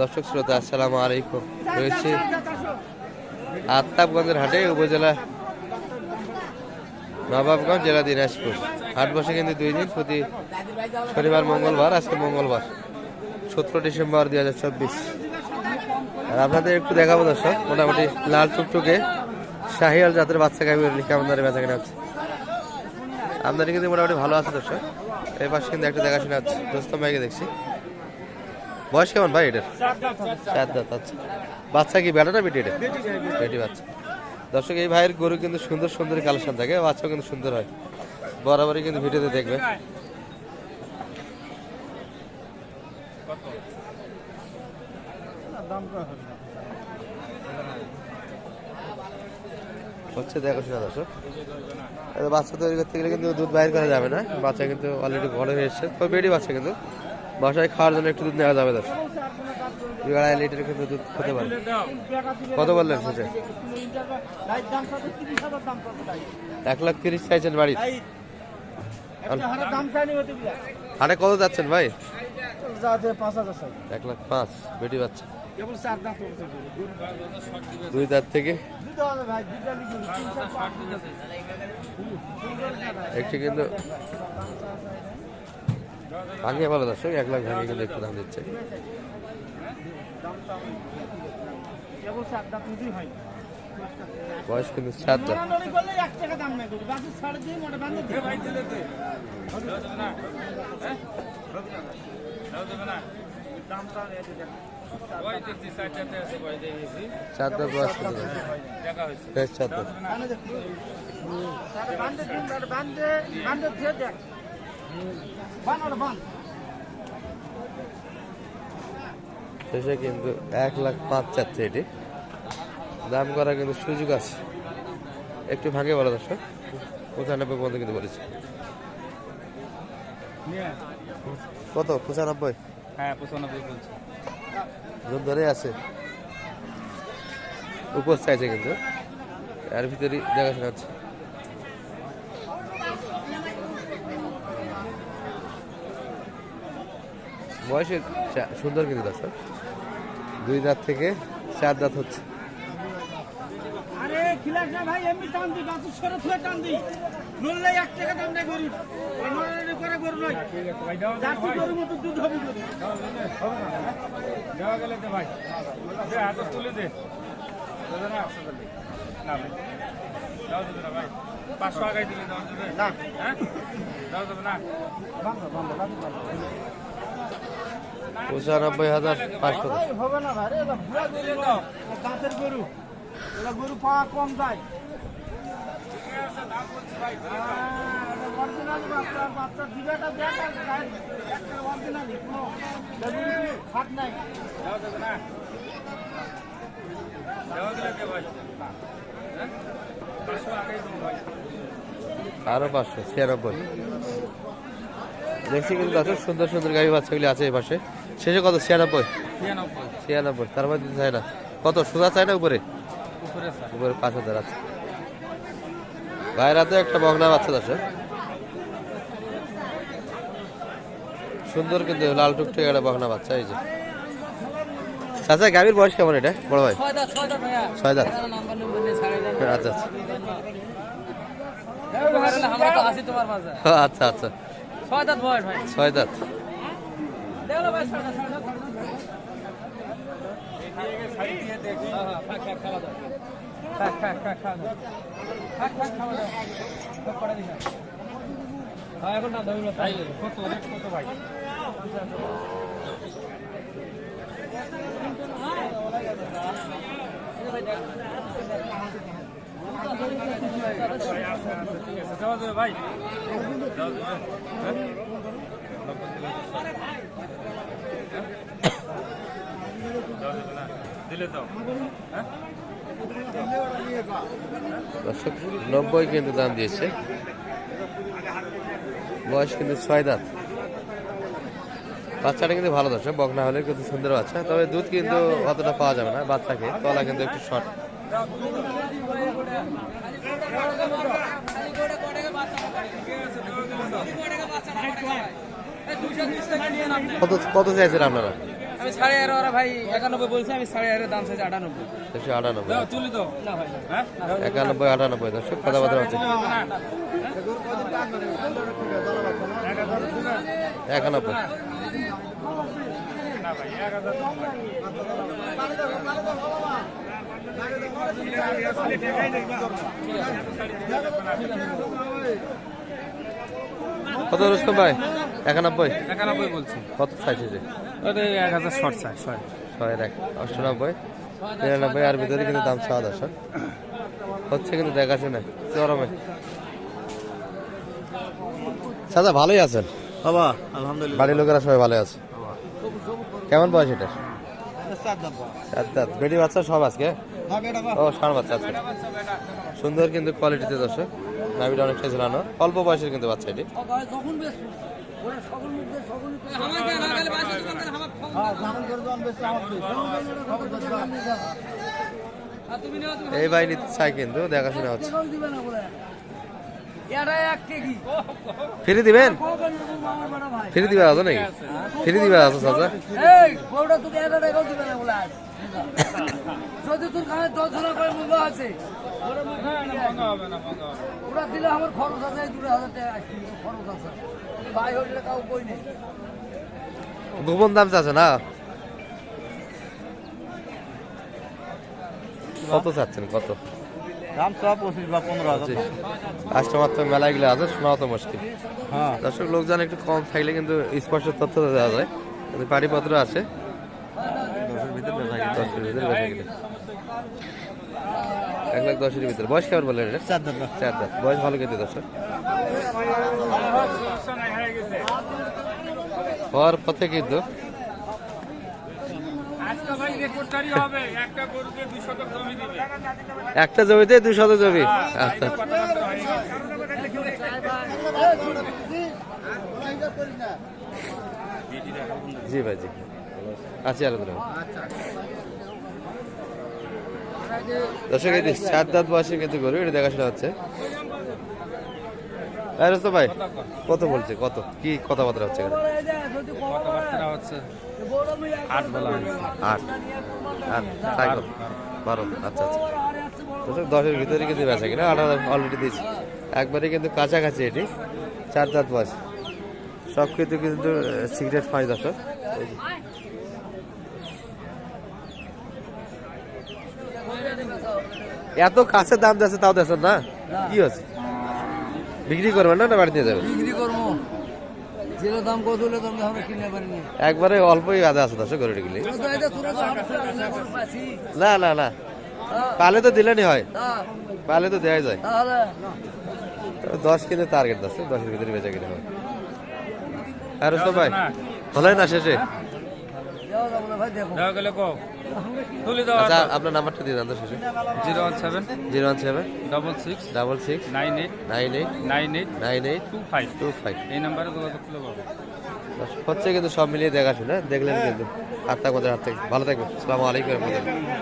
দর্শক শ্রোতা, আসসালামু আলাইকুম। রয়েছে আত্তাবগঞ্জের হাটে, উপজেলা নবাবগঞ্জ, জেলা দিনাজপুর। হাট বসে কিন্তু দুই দিন, প্রতি শনিবার, মঙ্গলবার, আজকে মঙ্গলবার, সতেরো ডিসেম্বর দুই হাজার চব্বিশ। আর আপনাদের একটু দেখাবো দর্শক, মোটামুটি লাল টুকটুকে শাহিয়াল জাতের বাচ্চা গাভি কেমন ধরে বেচা কেনা হচ্ছে। আমদানি কিন্তু মোটামুটি ভালো আছে দর্শক। এই পাশে কিন্তু একটা দেখাশোনা আছে দোস্ত ভাইকে দেখছি। বয়স কেমন ভাই এটার? চার দাঁত আচ্ছা বাচ্চা কি বেটা না বেটি এটা? বেটি বাচ্চা। দর্শক এই ভাইয়ের গরু কিন্তু সুন্দর সুন্দর কালেকশন থাকে বাচ্চাও কিন্তু সুন্দর হয়। বরাবরই কিন্তু ভিডিওতে দেখবে। হচ্ছে দেখাশোনা দর্শক। বাচ্চা তৈরি করতে গেলে কিন্তু দুধ বাইর করা যাবে না। বাচ্চা কিন্তু অলরেডি বড় হয়ে এসছে। তো বেডি বাচ্চা কিন্তু। বাসায় খাওয়ার জন্য একটু দুধ নেওয়া যাবে দর্শক। দুই আড়াই লিটার কিন্তু দুধ হতে পারে। কত বললেন সেটা? এক লাখ তিরিশ চাইছেন বাড়ি হাটে কত যাচ্ছেন ভাই? এক লাখ পাঁচ বেটি বাচ্চা। দুই দাঁত থেকে? একটি কিন্তু ভাঙিয়ে ভালো দর্শক এক লাখ ভাঙিয়ে কিন্তু একটু দাম দিচ্ছে বয়স কিন্তু সাত দাঁত চার বয়স? শেষে কিন্তু এক লাখ পাঁচ চাচ্ছে এটি। দাম করা কিন্তু সুযোগ আছে। একটু ভাঙে বলো দর্শক পঁচানব্বই পর্যন্ত কিন্তু বলেছে। কত? পঁচানব্বই? হ্যাঁ পঁচানব্বই বলছি। জোর ধরে আছে। উপোস চাইছে কিন্তু। এর ভিতরেই দেখাশোনা হচ্ছে বয়সে চা- সুন্দর কিন্তু দর্শক দুই দাঁত থেকে চার দাঁত হচ্ছে আরে খিলাস না ভাই এমনি টান দি বাসু সরে থুয়ে টান দি নড়লে এক টাকা দাম নাই গরু ওই নড়ানড়ি করে গরু নয় জার্সি গরুর মতো দুধ হবে গরু দেওয়া গেলে দে ভাই দে হাতে সুন্দর দে দেবে না না ভাই দাও দেবে না ভাই পাঁচশো আগাই দিলে না। হ্যাঁ? না। পঁচানব্বই হাজার পাঁচশো হবে না ভাই দাঁতের গরু। গরু। পাওয়া কম যায় হ্যাঁ আরও পাঁচশো ছিয়ানব্বই। দেখছি কিন্তু দর্শক সুন্দর সুন্দর গাড়ি বাচ্চাগুলি আছে এই পাশে। শেষে কত? ছিয়ানব্বই। ছিয়ানব্বই। ছিয়ানব্বই। তার মধ্যে চায় না। কত? সোজা চায় না উপরে? উপরে পাঁচ হাজার আছে। হাতে একটা বগনা বাচ্চা দর্শক সুন্দর কিন্তু লাল টুকটুক একটা বগনা বাচ্চা এই যে। চাচা গাভীর বয়স কেমন এটা? বড় ভাই? ছয় দাঁত আচ্ছা আচ্ছা। আছি আচ্ছা আচ্ছা। ছয় দাঁত বয়স ভাই? ছয় দাঁত। এখন না কত কত ভাই ভাই দর্শক, নব্বই কিন্তু দাম দিয়েছে। বয়স কিন্তু ছয় দাঁত। বাচ্চাটা কিন্তু ভালো দর্শক বকনা হলে কিন্তু সুন্দর বাচ্চা। তবে দুধ কিন্তু অতটা পাওয়া যাবে না, বাচ্চাকে। তলা কিন্তু একটু শর্ট। কত কত চাইছেন আপনারা? আমি সাড়ে এগারো ওরা ভাই একানব্বই বলছি আমি সাড়ে এগারো দাম চাইছি আটানব্বই। একশো আটানব্বই। দাও তুলি দাও না ভাই হ্যাঁ? একানব্বই আটানব্বই দর্শক কথাবার্তা হচ্ছে। একানব্বই। না ভাই কত রুস্তম ভাই? একানব্বই? একানব্বই বলছি। কত চাইছে যে? এক হাজার শর্ট চাই ছয়। ছয়ের এক অষ্টানব্বই। নিরানব্বই আর ভিতরে কিন্তু দাম ছয় দর্শক হচ্ছে কিন্তু দেখাশোনা চরমে চাচা ভালোই আছেন? বাবা আলহামদুলিল্লাহ। বাড়ির লোকেরা সবাই ভালো আছে? কেমন বয়স এটা? চার দাঁত। বেটি বাচ্চা সব আজকে? ও ষাঁড় বাচ্চা আছে। সুন্দর কিন্তু কোয়ালিটিতে দর্শক। নাভিটা অনেকটা ঝুলানো। অল্প বয়সের কিন্তু বাচ্চা এটি। এই বাই নিতে চাই কিন্তু দেখাশোনা হচ্ছে। ফ্রি দিবেন? ভাই ফ্রি দিবে আছে নাকি? ফ্রি দিবে আছে চাচা? যদি তোর কাছে দশ হাজার করে মূল্য আছে ওরা মুখে দিয়ে মঙ্গা হবে না মঙ্গা হবে। না। দিলে আমার খরচ আছে দুটো হাজার টাকা খরচ আছে। ভাই কাউ কই নেই। গোপন দাম চাচ্ছে না? কত চাচ্ছেন কত? দাম সব পঁচিশ বা পনেরো হাজার। কাস্টমার তো মেলায় গেলে আছে শোনাও তো মুশকিল। হ্যাঁ। দর্শক লোকজন একটু কম থাকলে কিন্তু স্পষ্ট তথ্য দেওয়া যায়। কিন্তু বাড়িপত্র আছে দশের ভিতরে বেচা কিনা। দশের ভিতরে বেচা কিনা। এক লাখ দশের ভিতরে। বয়স কেমন বললেন এটা? চার দাম চার দাঁত। বয়স ভালো দর্শক সমস্যা নাই, হওয়ার পথে কিন্তু একটা জমিতে দুই শত জমি। আচ্ছা কথাবার্তা জি ভাই জি। আছি আলাদা দর্শক এই চার দাঁত বয়সে কিন্তু গরু এটা দেখাশোনা হচ্ছে। হ্যাঁ রোস্ত ভাই কত বলছে কত? কি কথাবার্তা হচ্ছে এখানে? আট বলা আট। আট বারো আচ্ছা আচ্ছা। দর্শক দশের ভিতরে কিন্তু বেচা কিনা আট হাজার অলরেডি দিয়েছি। একবারে কিন্তু কাছাকাছি এটি চার দাঁত বয়স। সব কিন্তু কিন্তু সিগারেট পাঁচ দর্শক এই যে। এত কাছে দাম দিচ্ছে তাও দেখছেন না? কি হচ্ছে বিক্রি করবেন না না বাড়ি নিয়ে যাবেন? বিক্রি করব। যেটা দাম কত হলে দাম আমরা কিনে পারিনি একবারে অল্পই আদা আছে তো আমরা পাচ্ছি না না না। পালে তো দিলেনই হয়। হ্যাঁ। পালে তো দেওয়াই যায়। দশ কিন্তু টার্গেট আছে দশের ভিতরে বেচা কিনে হবে। আর ভাই হলাই না শেষে। আচ্ছা আপনার নাম্বারটা দিয়ে দেন তো শেষে। Zero one seven zero one seven double six double six nine eight nine eight nine eight nine eight two five. Two five. এই নাম্বারে যোগাযোগ করলে পাবো হচ্ছে কিন্তু সব মিলিয়ে দেখাশোনা দেখলেন কিন্তু। আটটা কোথায় হাত ভালো থাকবেন। আসসালামু আলাইকুম